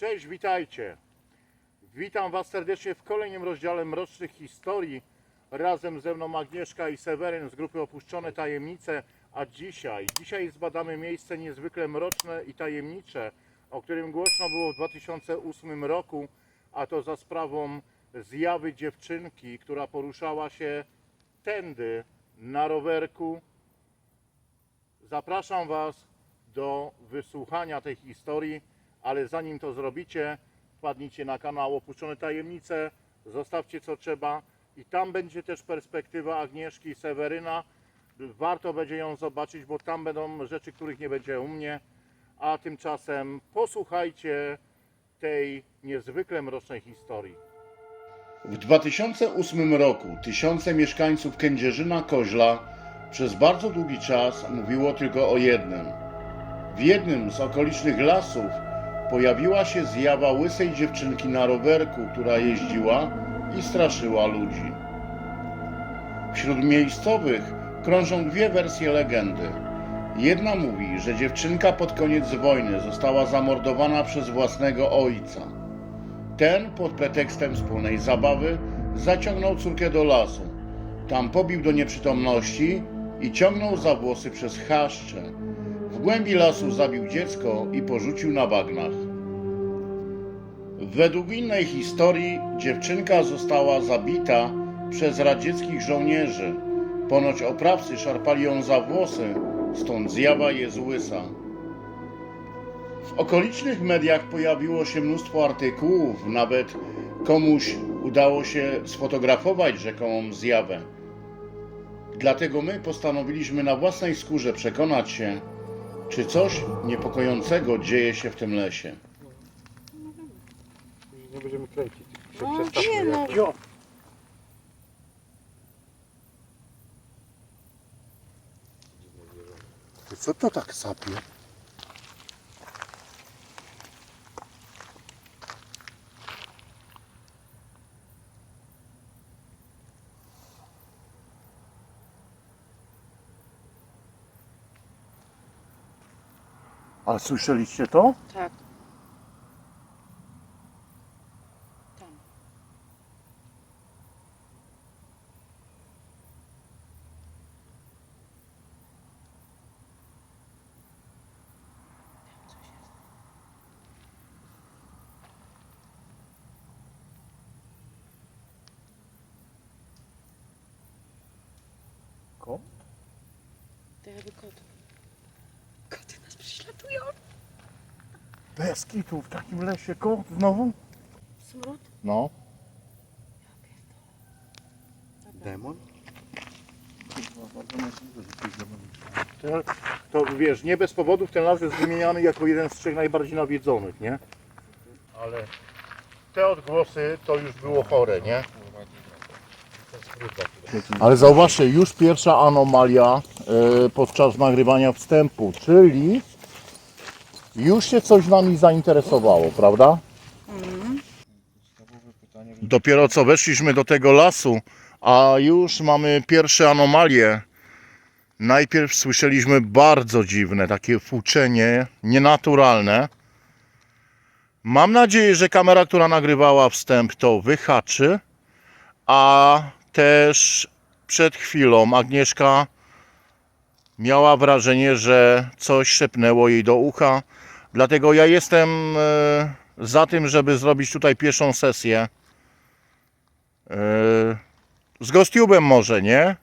Cześć, witajcie. Witam Was serdecznie w kolejnym rozdziale Mrocznych Historii. Razem ze mną Agnieszka i Seweryn z grupy Opuszczone Tajemnice. A dzisiaj, dzisiaj zbadamy miejsce niezwykle mroczne i tajemnicze, o którym głośno było w 2008 roku, a to za sprawą zjawy dziewczynki, która poruszała się tędy na rowerku. Zapraszam Was do wysłuchania tej historii, ale zanim to zrobicie, wpadnijcie na kanał Opuszczone Tajemnice, zostawcie co trzeba i tam będzie też perspektywa Agnieszki Seweryna. Warto będzie ją zobaczyć, bo tam będą rzeczy, których nie będzie u mnie. A tymczasem posłuchajcie tej niezwykle mrocznej historii. W 2008 roku tysiące mieszkańców Kędzierzyna Koźla przez bardzo długi czas mówiło tylko o jednym. W jednym z okolicznych lasów pojawiła się zjawa łysej dziewczynki na rowerku, która jeździła i straszyła ludzi. Wśród miejscowych krążą dwie wersje legendy. Jedna mówi, że dziewczynka pod koniec wojny została zamordowana przez własnego ojca. Ten pod pretekstem wspólnej zabawy zaciągnął córkę do lasu. Tam pobił do nieprzytomności i ciągnął za włosy przez chaszcze. W głębi lasu zabił dziecko i porzucił na bagnach. Według innej historii dziewczynka została zabita przez radzieckich żołnierzy. Ponoć oprawcy szarpali ją za włosy, stąd zjawa jest łysa. W okolicznych mediach pojawiło się mnóstwo artykułów, nawet komuś udało się sfotografować rzekomą zjawę. Dlatego my postanowiliśmy na własnej skórze przekonać się, czy coś niepokojącego dzieje się w tym lesie. Nie będziemy kręcić. Się No, nie no. jak- co to tak sapie? Ale słyszeliście to? Tak. To jakby kot. Koty nas prześladują. Bez kitu w takim lesie kot znowu? Smród? No. Demon? To, to wiesz, nie bez powodu ten las jest wymieniany jako jeden z trzech najbardziej nawiedzonych, nie? Ale te odgłosy to już było chore, nie? Ale zauważcie, już pierwsza anomalia podczas nagrywania wstępu, czyli już się coś nami zainteresowało, prawda? Dopiero co weszliśmy do tego lasu, a już mamy pierwsze anomalie. Najpierw słyszeliśmy bardzo dziwne, takie fuczenie, nienaturalne. Mam nadzieję, że kamera, która nagrywała wstęp, to wyhaczy. A też przed chwilą Agnieszka miała wrażenie, że coś szepnęło jej do ucha. Dlatego ja jestem e, za tym, żeby zrobić tutaj pierwszą sesję. E, z GhostTube'em może, nie?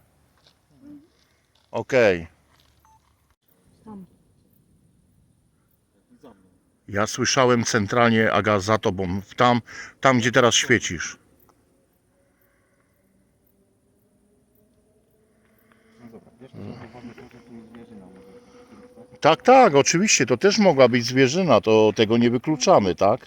Okej. Tam. Ja słyszałem centralnie, Aga, za tobą, tam, tam gdzie teraz świecisz. No dobra, wiesz, że powoduje to, że tu jest zwierzyna może. Tak? Tak, oczywiście, to też mogła być zwierzyna, to tego nie wykluczamy, tak?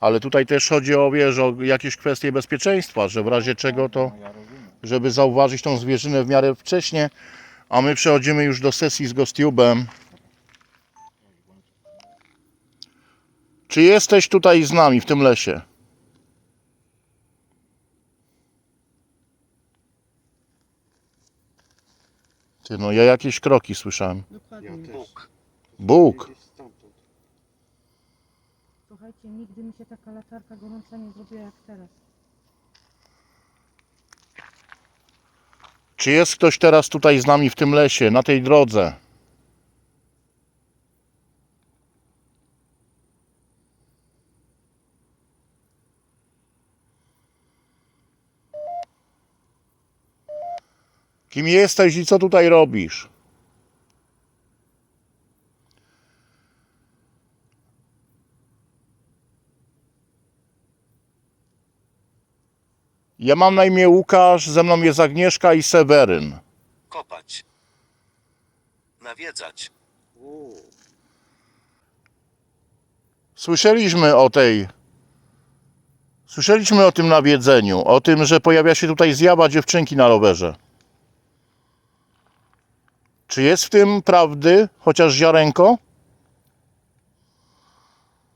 Ale tutaj też chodzi o, wiesz, o jakieś kwestie bezpieczeństwa, że w razie czego to, No ja rozumiem. żeby zauważyć tą zwierzynę w miarę wcześnie, a my przechodzimy już do sesji z GhostTube'em. Czy jesteś tutaj z nami w tym lesie? Ty, no ja jakieś kroki słyszałem. Dokładnie. Ja. Bóg. To Słuchajcie, nigdy mi się taka latarka gorąca nie zrobiła jak teraz. Czy jest ktoś teraz tutaj z nami w tym lesie, na tej drodze? Kim jesteś i co tutaj robisz? Ja mam na imię Łukasz, ze mną jest Agnieszka i Seweryn. Kopać. Nawiedzać. Słyszeliśmy o tej. Słyszeliśmy o tym nawiedzeniu, o tym, że pojawia się tutaj zjawa dziewczynki na rowerze. Czy jest w tym prawdy, chociaż ziarenko?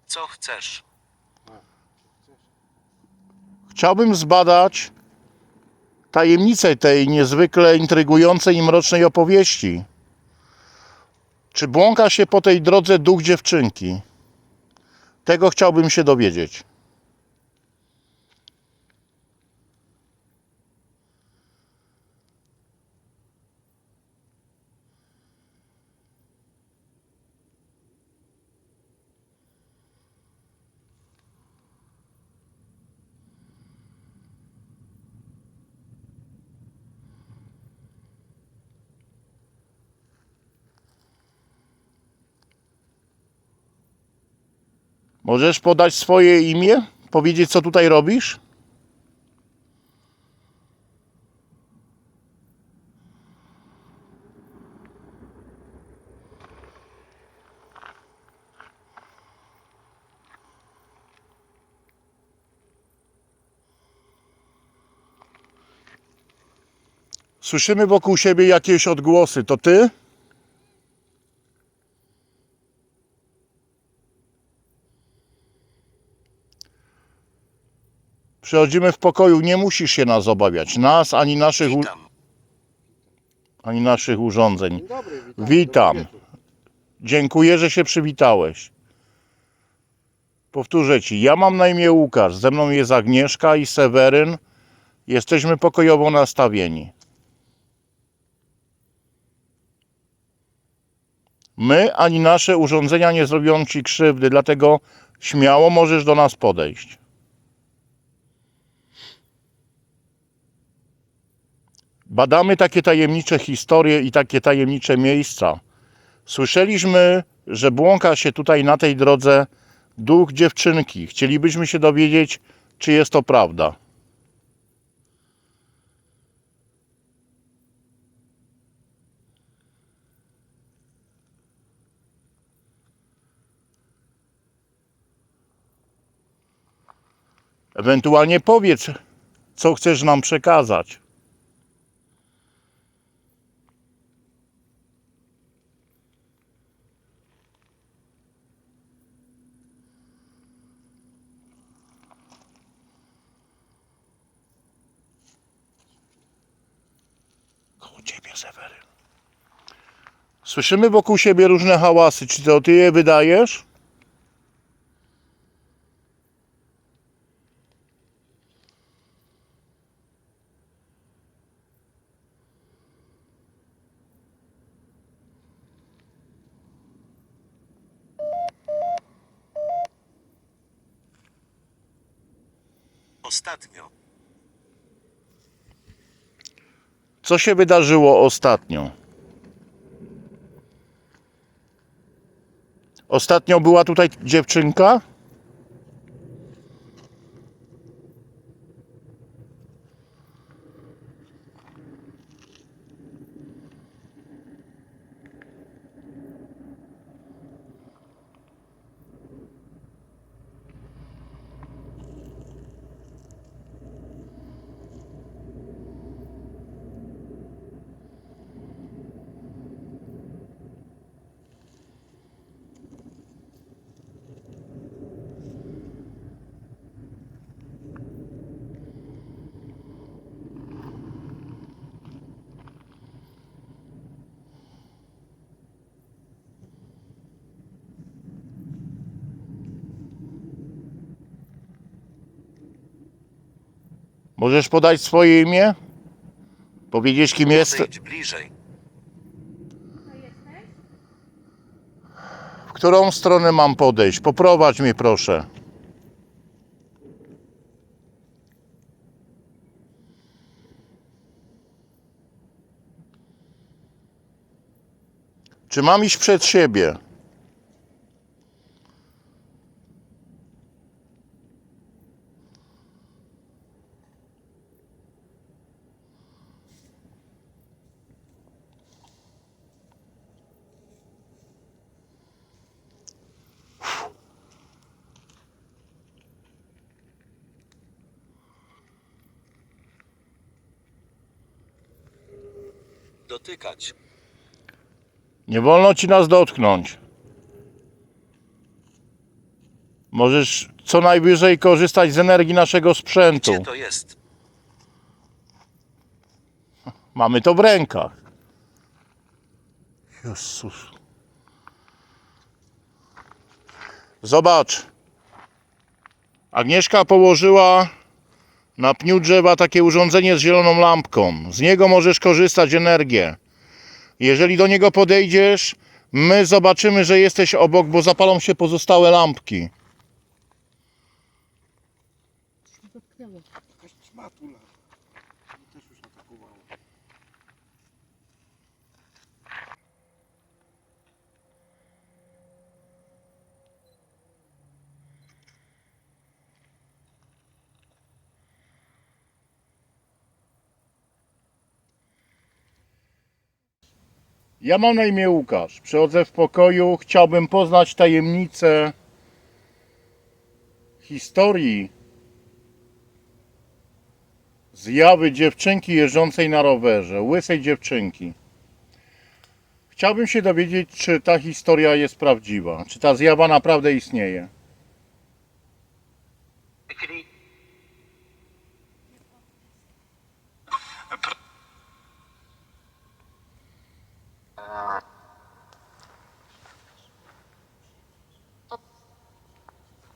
Co chcesz? Chciałbym zbadać tajemnicę tej niezwykle intrygującej i mrocznej opowieści. Czy błąka się po tej drodze duch dziewczynki? Tego chciałbym się dowiedzieć. Możesz podać swoje imię? Powiedzieć, co tutaj robisz? Słyszymy wokół siebie jakieś odgłosy. To ty? Przychodzimy w pokoju, nie musisz się nas obawiać. Nas ani naszych, u, ani naszych urządzeń. Dobry, witam. Witam. Dziękuję, że się przywitałeś. Powtórzę ci, ja mam na imię Łukasz, ze mną jest Agnieszka i Seweryn. Jesteśmy pokojowo nastawieni. My ani nasze urządzenia nie zrobią ci krzywdy, dlatego śmiało możesz do nas podejść. Badamy takie tajemnicze historie i takie tajemnicze miejsca. Słyszeliśmy, że błąka się tutaj na tej drodze duch dziewczynki. Chcielibyśmy się dowiedzieć, czy jest to prawda. Ewentualnie powiedz, co chcesz nam przekazać. Słyszymy wokół siebie różne hałasy. Czy to ty je wydajesz? Ostatnio. Co się wydarzyło ostatnio? Ostatnio była tutaj dziewczynka? Możesz podać swoje imię? Powiedzieć kim jest? Podejdź bliżej. W którą stronę mam podejść? Poprowadź mnie proszę. Czy mam iść przed siebie? Dotykać. Nie wolno ci nas dotknąć. Możesz co najwyżej korzystać z energii naszego sprzętu. Gdzie to jest? Mamy to w rękach. Jezus. Zobacz. Agnieszka położyła na pniu drzewa takie urządzenie z zieloną lampką. Z niego możesz korzystać energię. Jeżeli do niego podejdziesz, my zobaczymy, że jesteś obok, bo zapalą się pozostałe lampki. Ja mam na imię Łukasz. Przychodzę w pokoju. Chciałbym poznać tajemnicę historii zjawy dziewczynki jeżdżącej na rowerze, łysej dziewczynki. Chciałbym się dowiedzieć, czy ta historia jest prawdziwa, czy ta zjawa naprawdę istnieje.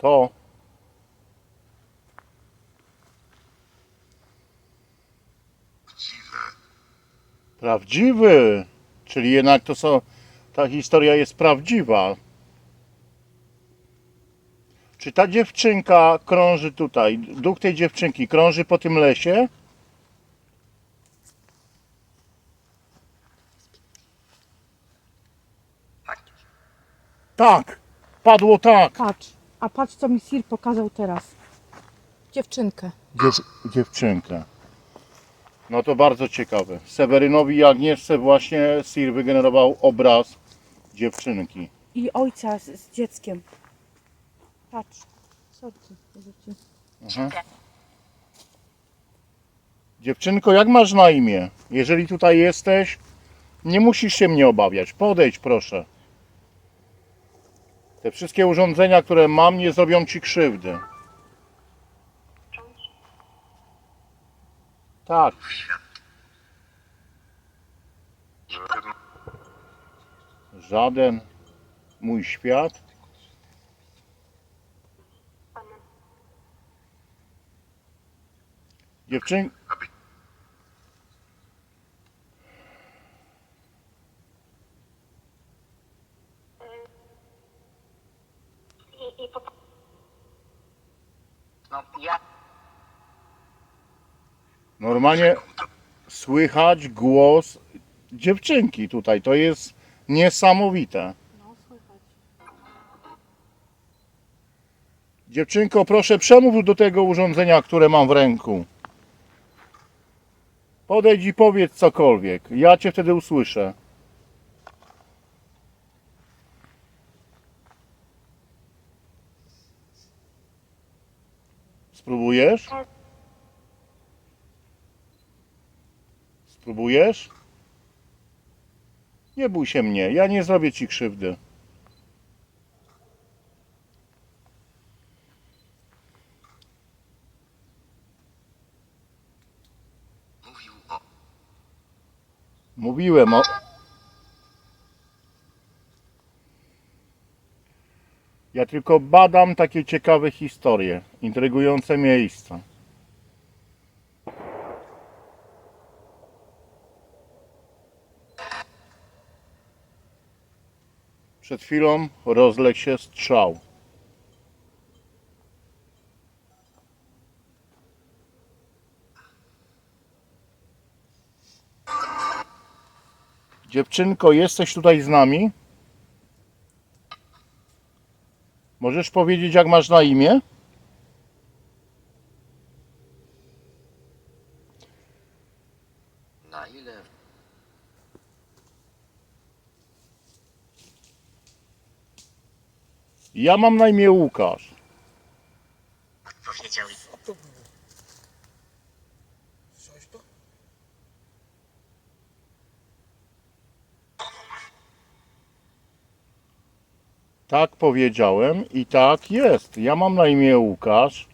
To. Prawdziwy, czyli jednak to są, ta historia jest prawdziwa. Czy ta dziewczynka krąży tutaj, duch tej dziewczynki krąży po tym lesie? Tak, padło tak. Patrz, a patrz co mi Sir pokazał teraz. Dziewczynkę. Dziew dziewczynkę. No to bardzo ciekawe. Sewerynowi i Agnieszce właśnie Sir wygenerował obraz dziewczynki. I ojca z, z dzieckiem. Patrz. Sorki. Dziewczynko, jak masz na imię? Jeżeli tutaj jesteś, nie musisz się mnie obawiać. Podejdź proszę. Te wszystkie urządzenia, które mam, nie zrobią ci krzywdy. Tak. Żaden mój świat. Dziewczyn... I, i po... No ja Normalnie słychać głos dziewczynki tutaj. To jest niesamowite. Dziewczynko, proszę przemów do tego urządzenia, które mam w ręku. Podejdź i powiedz cokolwiek. Ja cię wtedy usłyszę. Spróbujesz? Spróbujesz? Nie bój się mnie, ja nie zrobię ci krzywdy. Mówiłem o. Ja tylko badam takie ciekawe historie, intrygujące miejsca. Przed chwilą rozległ się strzał. Dziewczynko, jesteś tutaj z nami? Możesz powiedzieć, jak masz na imię? Na ile? Ja mam na imię Łukasz. Tak powiedziałem i tak jest. Ja mam na imię Łukasz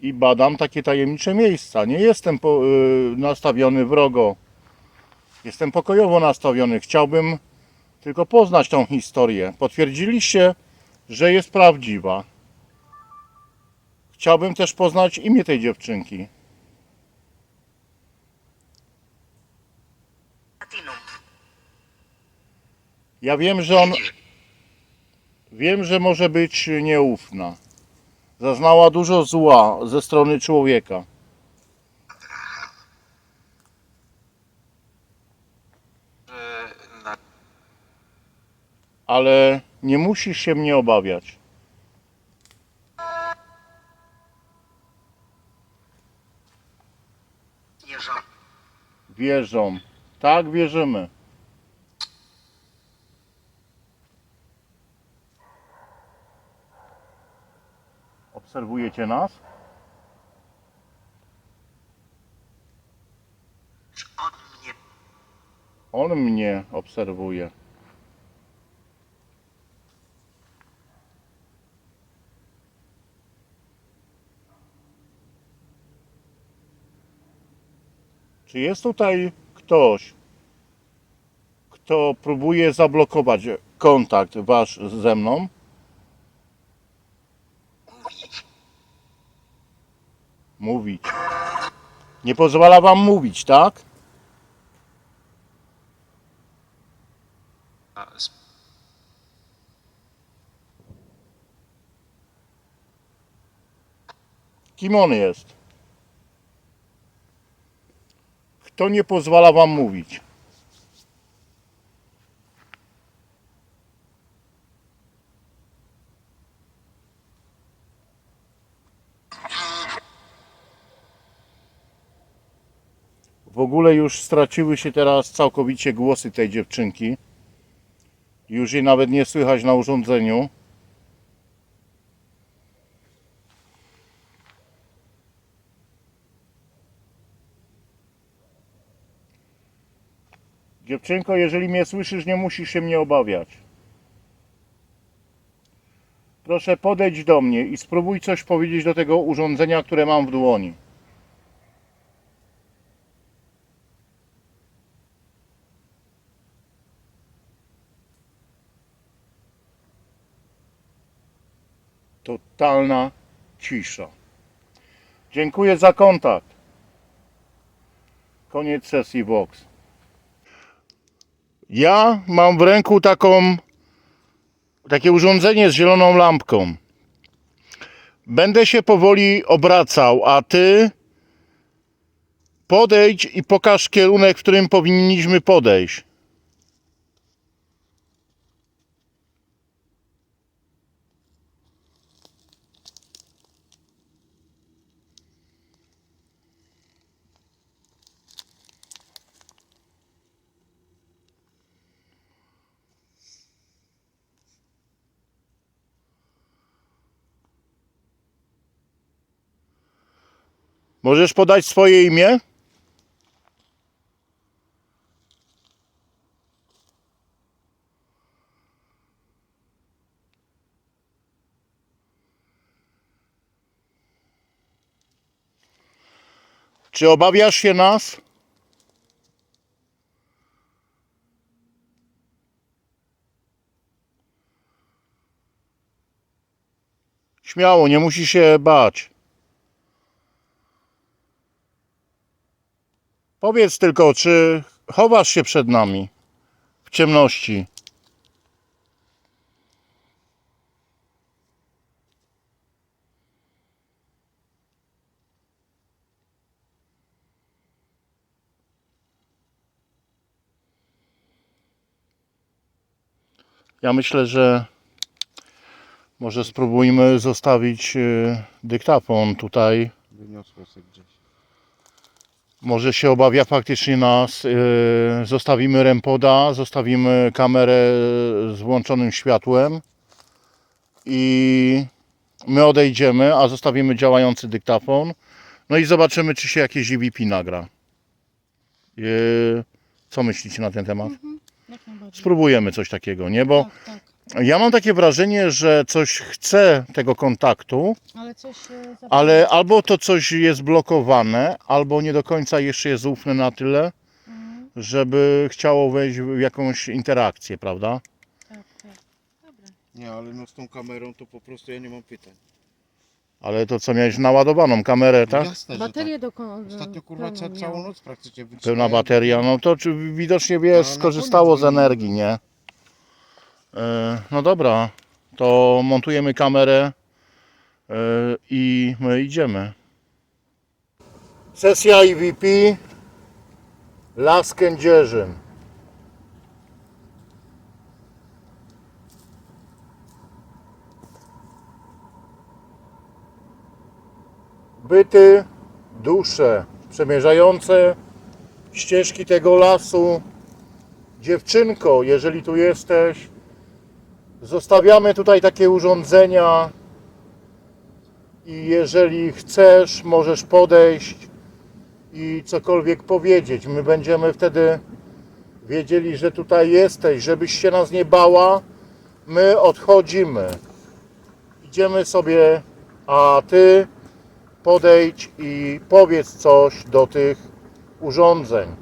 i badam takie tajemnicze miejsca. Nie jestem po, y, nastawiony wrogo. Jestem pokojowo nastawiony. Chciałbym tylko poznać tą historię. Potwierdziliście, że jest prawdziwa. Chciałbym też poznać imię tej dziewczynki. Ja wiem, że on. Wiem, że może być nieufna. Zaznała dużo zła ze strony człowieka. Ale nie musisz się mnie obawiać. Wierzą. Wierzą. Tak, wierzymy. Obserwujecie nas? On mnie On mnie obserwuje. Czy jest tutaj ktoś, kto próbuje zablokować kontakt wasz ze mną? mówić. Nie pozwala wam mówić, tak? Kim on jest? Kto nie pozwala wam mówić? W ogóle już straciły się teraz całkowicie głosy tej dziewczynki. Już jej nawet nie słychać na urządzeniu. Dziewczynko, jeżeli mnie słyszysz, nie musisz się mnie obawiać. Proszę podejdź do mnie i spróbuj coś powiedzieć do tego urządzenia, które mam w dłoni. Totalna cisza. Dziękuję za kontakt. Koniec sesji Vox. Ja mam w ręku taką takie urządzenie z zieloną lampką. Będę się powoli obracał, a ty podejdź i pokaż kierunek, w którym powinniśmy podejść. Możesz podać swoje imię? Czy obawiasz się nas? Śmiało, nie musisz się bać. Powiedz tylko, czy chowasz się przed nami w ciemności? Ja myślę, że może spróbujmy zostawić y, dyktafon tutaj. Wyniosło gdzieś. Może się obawia faktycznie nas. y, Zostawimy rempoda, zostawimy kamerę z włączonym światłem i my odejdziemy, a zostawimy działający dyktafon. No i zobaczymy, czy się jakieś EVP nagra. Y, Co myślicie na ten temat? Najbardziej. Spróbujemy coś takiego, nie? Bo Tak, tak. Ja mam takie wrażenie, że coś chce tego kontaktu, Ale coś e, ale albo to coś jest blokowane, albo nie do końca jeszcze jest ufne na tyle, Mhm. żeby chciało wejść w jakąś interakcję, prawda? Tak, tak. Dobra. Nie, ale no z tą kamerą to po prostu ja nie mam pytań. Ale to co miałeś naładowaną kamerę, tak? Jasne, że Baterię tak. do kon- Ostatnio kurwa ca, pełną całą noc praktycznie Pełna bateria, no to czy widocznie wiesz, No, na skorzystało z energii, nie? E, No dobra, to montujemy kamerę e, i my idziemy. Sesja EVP Las Kędzierzyn. Byty, dusze przemierzające ścieżki tego lasu. Dziewczynko, jeżeli tu jesteś, zostawiamy tutaj takie urządzenia i jeżeli chcesz, możesz podejść i cokolwiek powiedzieć. My będziemy wtedy wiedzieli, że tutaj jesteś, żebyś się nas nie bała. My odchodzimy. Idziemy sobie, a ty podejdź i powiedz coś do tych urządzeń.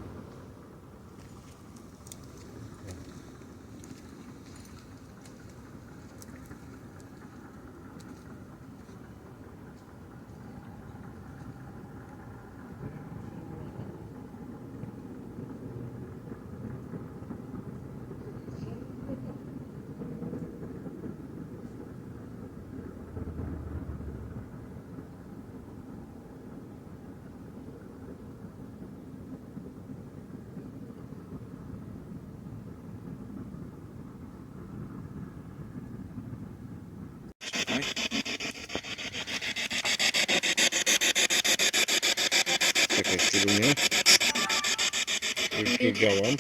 Tu działam.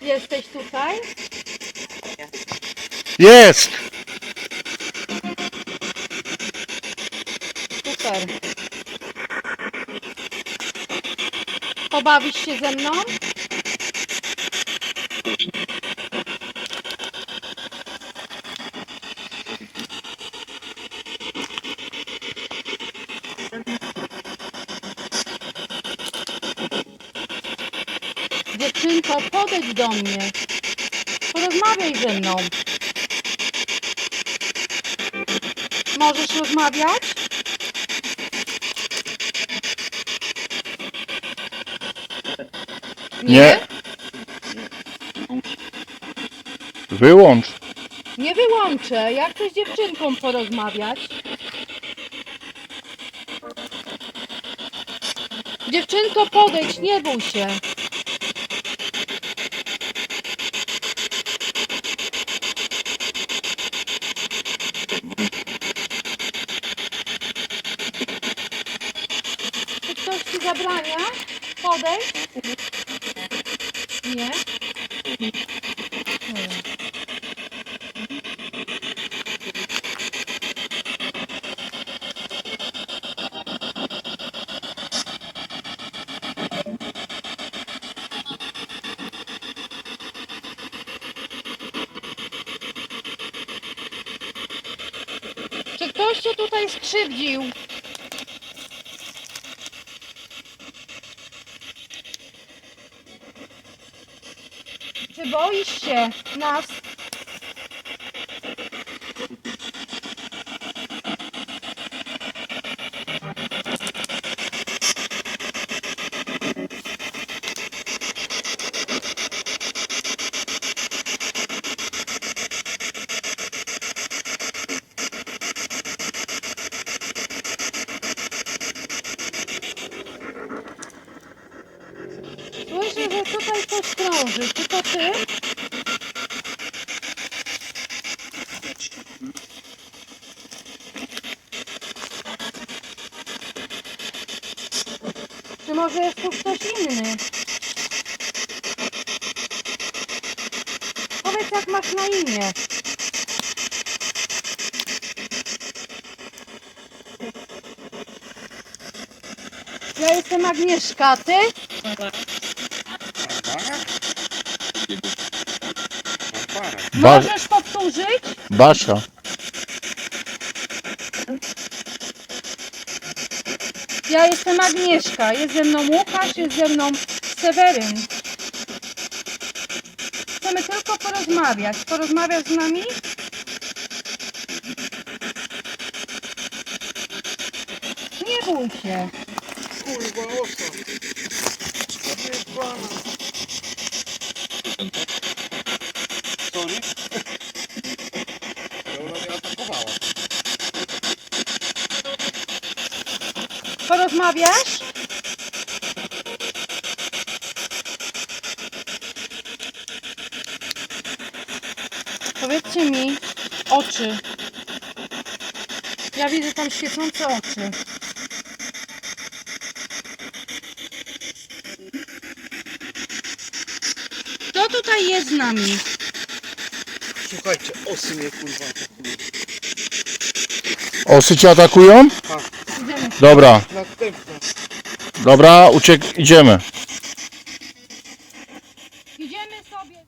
Jesteś tutaj? Jest! Super. Pobawisz się ze mną? Dziewczynko, podejdź do mnie. Porozmawiaj ze mną. Możesz rozmawiać? Nie. Wyłącz. Nie wyłączę. Ja chcę z dziewczynką porozmawiać. Dziewczynko, podejdź, nie bój się. Czy ktoś ci zabrania? Podejdź. Nie? Czy ktoś cię tutaj skrzywdził? Czy boisz się? Słyszę, że tutaj coś krąży. Czy to ty? Może jest tu ktoś inny. Powiedz jak masz na imię. Ja jestem Agnieszka, a ty? Możesz powtórzyć? Basia. Ja jestem Agnieszka, jest ze mną Łukasz, jest ze mną Seweryn. Chcemy tylko porozmawiać. Porozmawiasz z nami? Nie bój się. Kurwa, osa. Jebana. Porozmawiasz? Powiedzcie mi oczy. Ja widzę tam świecące oczy. Kto tutaj jest z nami? Słuchajcie, osy mnie kurwa atakują. Osy cię atakują? Idziemy. Dobra, Następna. dobra, uciek, idziemy. Idziemy sobie.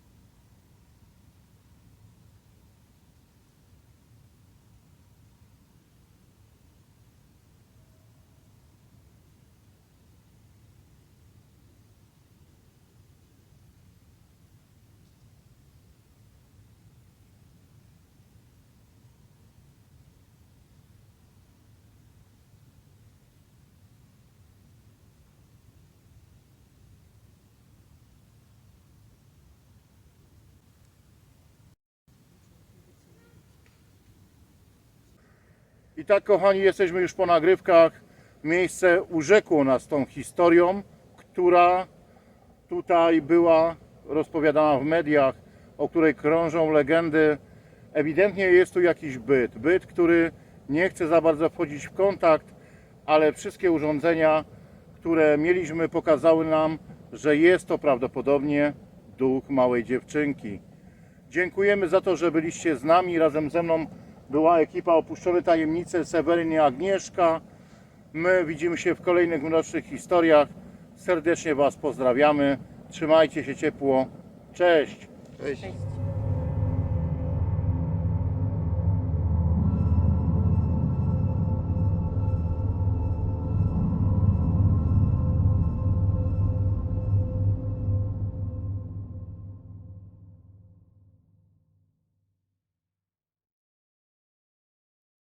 I tak, kochani, jesteśmy już po nagrywkach. Miejsce urzekło nas tą historią, która tutaj była rozpowiadana w mediach, o której krążą legendy. Ewidentnie jest tu jakiś byt. Byt, który nie chce za bardzo wchodzić w kontakt, ale wszystkie urządzenia, które mieliśmy, pokazały nam, że jest to prawdopodobnie duch małej dziewczynki. Dziękujemy za to, że byliście z nami. Razem ze mną była ekipa Opuszczone Tajemnice, Seweryn i Agnieszka. My widzimy się w kolejnych mrocznych historiach. Serdecznie Was pozdrawiamy. Trzymajcie się ciepło. Cześć! Cześć.